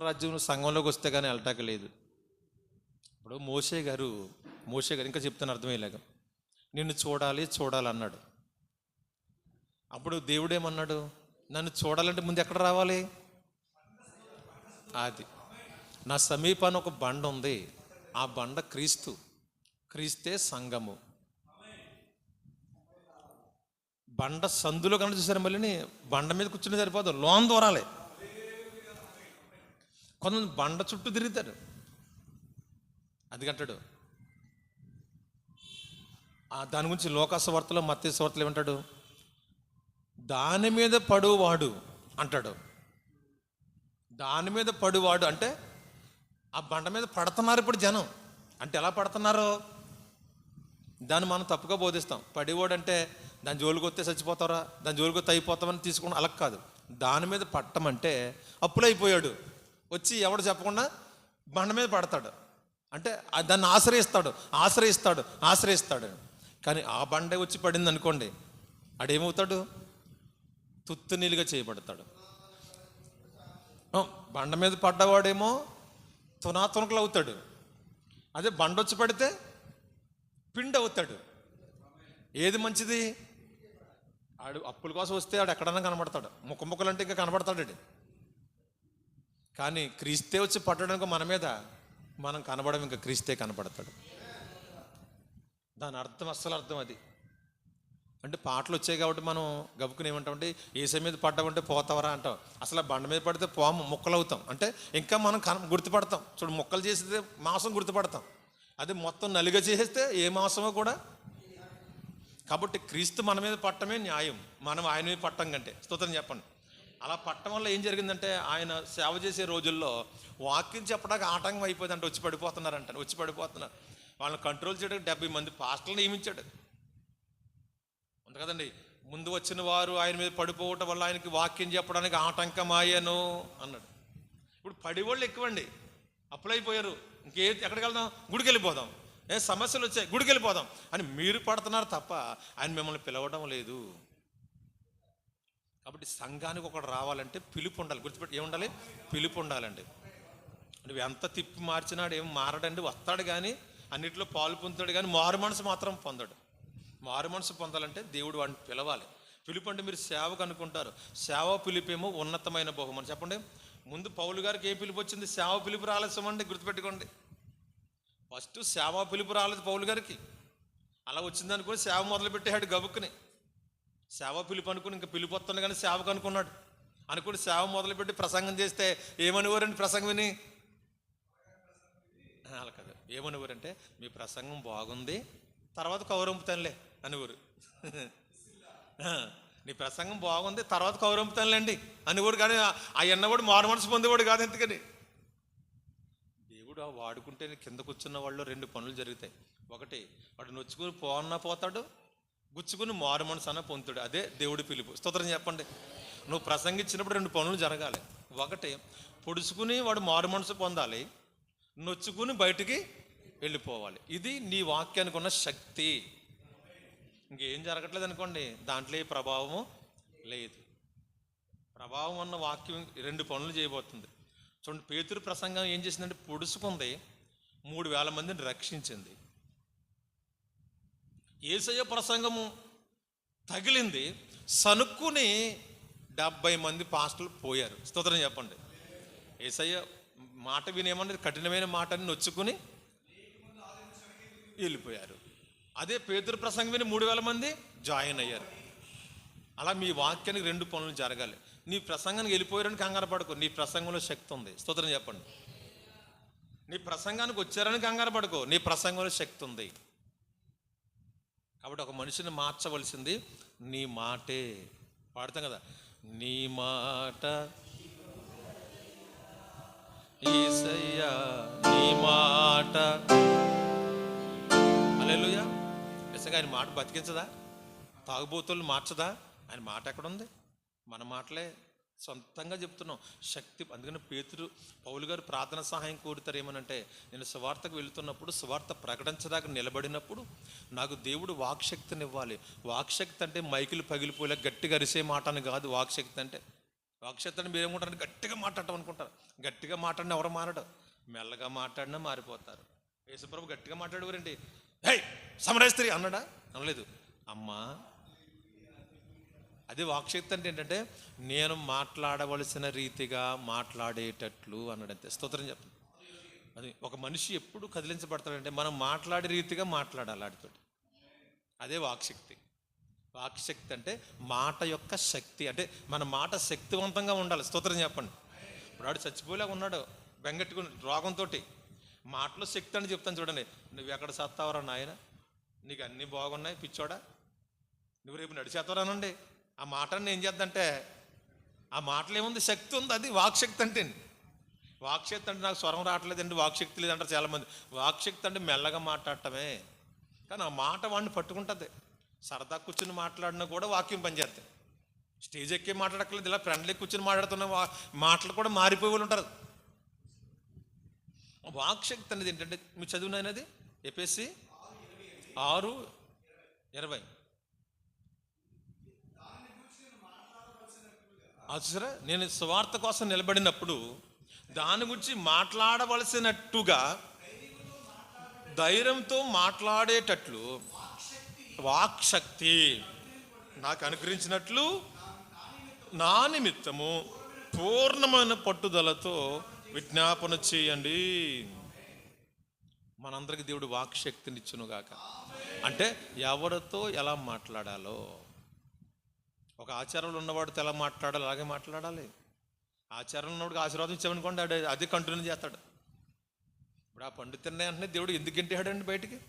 రాజ్యం సంఘంలోకి వస్తే కానీ వెళ్ళటాక లేదు. ఇప్పుడు మోషే గారు మోషే గారు ఇంకా చెప్తాను అర్థమయ్యేలాగా నిన్ను చూడాలి చూడాలన్నాడు అప్పుడు దేవుడేమన్నాడు నన్ను చూడాలంటే ముందు ఎక్కడ రావాలి? అది నా సమీపాన ఒక బండ ఉంది. ఆ బండ క్రీస్తు క్రీస్తే సంఘము. బండ సందులో కనుక చూసారు మళ్ళీ బండ మీద కూర్చుని సరిపోదు లోన్ దూరాలి. కొంతమంది బండ చుట్టూ తిరుగుతారు. అది దాని గురించి లోకాస వార్తలో మత్స్య వార్తలు ఏమంటాడు? దాని మీద పడువాడు అంటాడు. దాని మీద పడువాడు అంటే ఆ బండ మీద పడుతున్నారు ఇప్పుడు జనం. అంటే ఎలా పడుతున్నారో? దాన్ని మనం తప్పుగా బోధిస్తాం. పడివాడు అంటే దాని జోలికి వస్తే చచ్చిపోతారా దాని జోలికి వస్తే అయిపోతామని తీసుకుని అలా కాదు. దాని మీద పట్టమంటే అప్పులైపోయాడు. వచ్చి ఎవడు చెప్పకుండా బండ మీద పడతాడు. అంటే దాన్ని ఆశ్రయిస్తాడు. ఆశ్రయిస్తాడు. ఆశ్రయిస్తాడు. కానీ ఆ బండే వచ్చి పడింది అనుకోండి ఆడేమవుతాడు తుత్తునీలుగా చేయబడతాడు. బండ మీద పడ్డవాడేమో తునాతునకలు అవుతాడు. అదే బండ వచ్చి పడితే పిండి అవుతాడు. ఏది మంచిది? ఆడు అప్పుల కోసం వస్తే ఆడు ఎక్కడన్నా కనబడతాడు. ముఖముఖలు అంటే ఇంకా కనబడతాడు కానీ క్రీస్తే వచ్చి పట్టడానికి మన మీద మనం కనబడం ఇంకా క్రీస్తే కనబడతాడు దాని అర్థం అస్సలు అర్థం అది. అంటే పాటలు వచ్చాయి కాబట్టి మనం గబుకుని ఏమంటామంటే ఏసే మీద పడ్డామంటే పోతావరా అంటాం. అసలు ఆ బండ మీద పడితే పోము ముక్కలు అవుతాం అంటే ఇంకా మనం కన గుర్తుపడతాం. చూడు ముక్కలు చేస్తే మాంసం గుర్తుపడతాం. అదే మొత్తం నలిగ చేస్తే ఏ మాంసమో కూడా. కాబట్టి క్రీస్తు మన మీద పట్టమే న్యాయం. మనం ఆయన మీద పట్టం కంటే. స్తోత్రం చెప్పండి. అలా పట్టడం వల్ల ఏం జరిగిందంటే ఆయన సేవ చేసే రోజుల్లో వాక్యం చెప్పడానికి ఆటంకం అయిపోయిందంటే వచ్చి పడిపోతున్నారంట వచ్చి పడిపోతున్నారు. వాళ్ళని కంట్రోల్ చేయడానికి డెబ్బై మంది పాస్టర్లు నియమించాడు. ఉంది కదండి? ముందు వచ్చిన వారు ఆయన మీద పడిపోవటం వల్ల ఆయనకి వాక్యం చెప్పడానికి ఆటంకం అయ్యాను అన్నాడు. ఇప్పుడు పడివాళ్ళు ఎక్కువండి. అప్పులైపోయారు ఇంకే ఎక్కడికి వెళ్దాం? గుడికి వెళ్ళిపోదాం. ఏ సమస్యలు వచ్చాయి? గుడికి వెళ్ళిపోదాం. అని మీరు పడుతున్నారు తప్ప ఆయన మిమ్మల్ని పిలవడం లేదు. కాబట్టి సంఘానికి ఒకడు రావాలంటే పిలుపు ఉండాలి. గుర్తుపెట్టి ఏముండాలి? పిలుపు ఉండాలండి. నువ్వు ఎంత తిప్పి మార్చినాడు ఏం మారడండి. వస్తాడు కానీ అన్నిట్లో పాలు పొందుతాడు కానీ మారు మనసు మాత్రం పొందడు. మారు మనసు పొందాలంటే దేవుడు వాడిని పిలవాలి. పిలుపు అంటే మీరు సేవకు అనుకుంటారు. సేవ పిలిపేమో ఉన్నతమైన బహుమని. చెప్పండి. ముందు పౌలు గారికి ఏ పిలుపు వచ్చింది? సేవ పిలుపు రాలేసమండి గుర్తుపెట్టుకోండి. ఫస్ట్ సేవ పిలుపు రాలేదు పౌలు గారికి. అలా వచ్చింది సేవ మొదలుపెట్టాడు గబుక్కుని. సేవ పిలుపు అనుకుని ఇంకా పిలుపు వస్తుంది కానీ సేవకు అనుకున్నాడు. అనుకుని సేవ మొదలుపెట్టి ప్రసంగం చేస్తే ఏమనివారండి ప్రసంగం విని? అలా కాదు. ఏమనివారంటే మీ ప్రసంగం బాగుంది తర్వాత కౌరంపుతానులే అనివారు. నీ ప్రసంగం బాగుంది తర్వాత కౌరంపుతానులేండి అనివారు కానీ ఆ- ఆ ఎన్నవాడు మారు మనసు పొందేవాడు కాదు ఎందుకని దేవుడు ఆ వాడుకుంటే కింద కూర్చున్న వాళ్ళు రెండు పనులు జరుగుతాయి. ఒకటి వాడు నొచ్చుకుని పోన్నా పోతాడు గుచ్చుకుని మారు మనసు అన్న పొందుతాడు. అదే దేవుడి పిలుపు. స్తోత్రం చెప్పండి. నువ్వు ప్రసంగించినప్పుడు రెండు పనులు జరగాలి. ఒకటి పొడుచుకుని వాడు మారు మనసు పొందాలి. నొచ్చుకుని బయటికి వెళ్ళిపోవాలి. ఇది నీ వాక్యానికి ఉన్న శక్తి. ఇంకేం జరగట్లేదు అనుకోండి. దాంట్లో ఏ ప్రభావము లేదు. ప్రభావం ఉన్న వాక్యం రెండు పనులు చేయబోతుంది. చూడండి పేతురు ప్రసంగం ఏం చేసిందంటే పొడుచుకుంది మూడు వేల మందిని రక్షించింది. ఏసయ్య ప్రసంగము తగిలింది. సనుక్కుని డెబ్బై మంది పాస్టర్లు పోయారు. స్తోత్రం చెప్పండి. ఏసయ్య మాట వినేమన్నది కఠినమైన మాటని నొచ్చుకుని వెళ్ళిపోయారు. అదే పేదరు ప్రసంగం విని మూడు వేల మంది జాయిన్ అయ్యారు. అలా మీ వాక్యానికి రెండు పనులు జరగాలి. నీ ప్రసంగానికి వెళ్ళిపోయారని కంగారు పడుకో. నీ ప్రసంగంలో శక్తి ఉంది. స్తోత్రం చెప్పండి. నీ ప్రసంగానికి వచ్చారని కంగారు పడుకో. నీ ప్రసంగంలో శక్తి ఉంది. కాబట్టి ఒక మనిషిని మార్చవలసింది నీ మాటే. పాడతాం కదా. నీ మాట. ఈసయ్యా నీ మాట. అలెలుయా నిజంగా ఆయన మాట బతికించదా? తాగుబోతులు మార్చదా? ఆయన మాట ఎక్కడుంది? మన మాటలే. సొంతంగా చెప్తున్నాం శక్తి అందుకని పేతురు పౌలు గారు ప్రార్థన సహాయం కోరుతారు ఏమనంటే నేను సువార్తకు వెళ్తున్నప్పుడు సువార్త ప్రకటించడానికి నిలబడినప్పుడు నాకు దేవుడు వాక్శక్తిని ఇవ్వాలి వాక్శక్తి అంటే మైకులు పగిలిపోలే గట్టిగా అరిసే మాట అని కాదు వాక్శక్తి అంటే. వాక్శక్తి అంటే మీరేమనుకుంటారు గట్టిగా మాట్లాడటం అనుకుంటారు. గట్టిగా మాట్లాడిన ఎవరు మారడు? మెల్లగా మాట్లాడినా మారిపోతారు. యేసుప్రభు గట్టిగా మాట్లాడేవారండి హే సమరేస్త్రి అన్నాడా? అనలేదు. అమ్మా అది వాక్శక్తి అంటే ఏంటంటే నేను మాట్లాడవలసిన రీతిగా మాట్లాడేటట్లు అన్నాడంతే. స్తోత్రం చెప్పండి. అది ఒక మనిషి ఎప్పుడు కదిలించబడతాడంటే మనం మాట్లాడే రీతిగా మాట్లాడాలి ఆడితో అదే వాక్శక్తి. వాక్శక్తి అంటే మాట యొక్క శక్తి. అంటే మన మాట శక్తివంతంగా ఉండాలి. స్తోత్రం చెప్పండి. ఇప్పుడు ఆడు చచ్చిపోలేక ఉన్నాడు వెంగట్టుకుని రోగంతో మాటలో శక్తి అని చెప్తాను చూడండి. నువ్వు ఎక్కడ సత్తావరా నాయన? నీకు అన్నీ బాగున్నాయి పిచ్చోడా? నువ్వు రేపు నడిచేస్తారానండి ఆ మాటని ఏం చేద్దంటే ఆ మాటలు ఏముంది శక్తి ఉంది. అది వాక్శక్తి అంటే వాక్శక్తి అంటే నాకు స్వరం రావట్లేదండి వాక్శక్తి లేదంటారు చాలామంది. వాక్శక్తి అంటే మెల్లగా మాట్లాడటమే. కానీ ఆ మాట వాడిని పట్టుకుంటుంది. సరదా కూర్చుని మాట్లాడినా కూడా వాక్యం పనిచేస్తాయి స్టేజ్ ఎక్కి మాట్లాడక్కర్లేదు. ఇలా ఫ్రెండ్లీ కూర్చుని మాట్లాడుతున్న వా- మాటలు కూడా మారిపోయి వాళ్ళు ఉంటారు. వాక్శక్తి అనేది ఏంటంటే మీరు చదివినది ఎపిఎస్సి ఆరు ఇరవై. ఆ నేను స్వార్థ కోసం నిలబడినప్పుడు దాని గురించి మాట్లాడవలసినట్టుగా ధైర్యంతో మాట్లాడేటట్లు వాక్శక్తి నాకు అనుగ్రహించినట్లు నా నిమిత్తము పూర్ణమైన పట్టుదలతో విజ్ఞాపన చేయండి. మనందరికి దేవుడు వాక్శక్తిని ఇచ్చునుగాక అంటే ఎవరితో ఎలా మాట్లాడాలో ఒక ఆచారంలో ఉన్నవాడు ఎలా మాట్లాడాలి అలాగే మాట్లాడాలి. ఆచారంలో ఉన్నవాడికి ఆశీర్వాదం ఇచ్చామనుకోండి అదే కంటిన్యూ చేస్తాడు. ఇప్పుడు ఆ పండితున్నాయి అంటే దేవుడు ఎందుకు ఇంటాడండి బయటికి?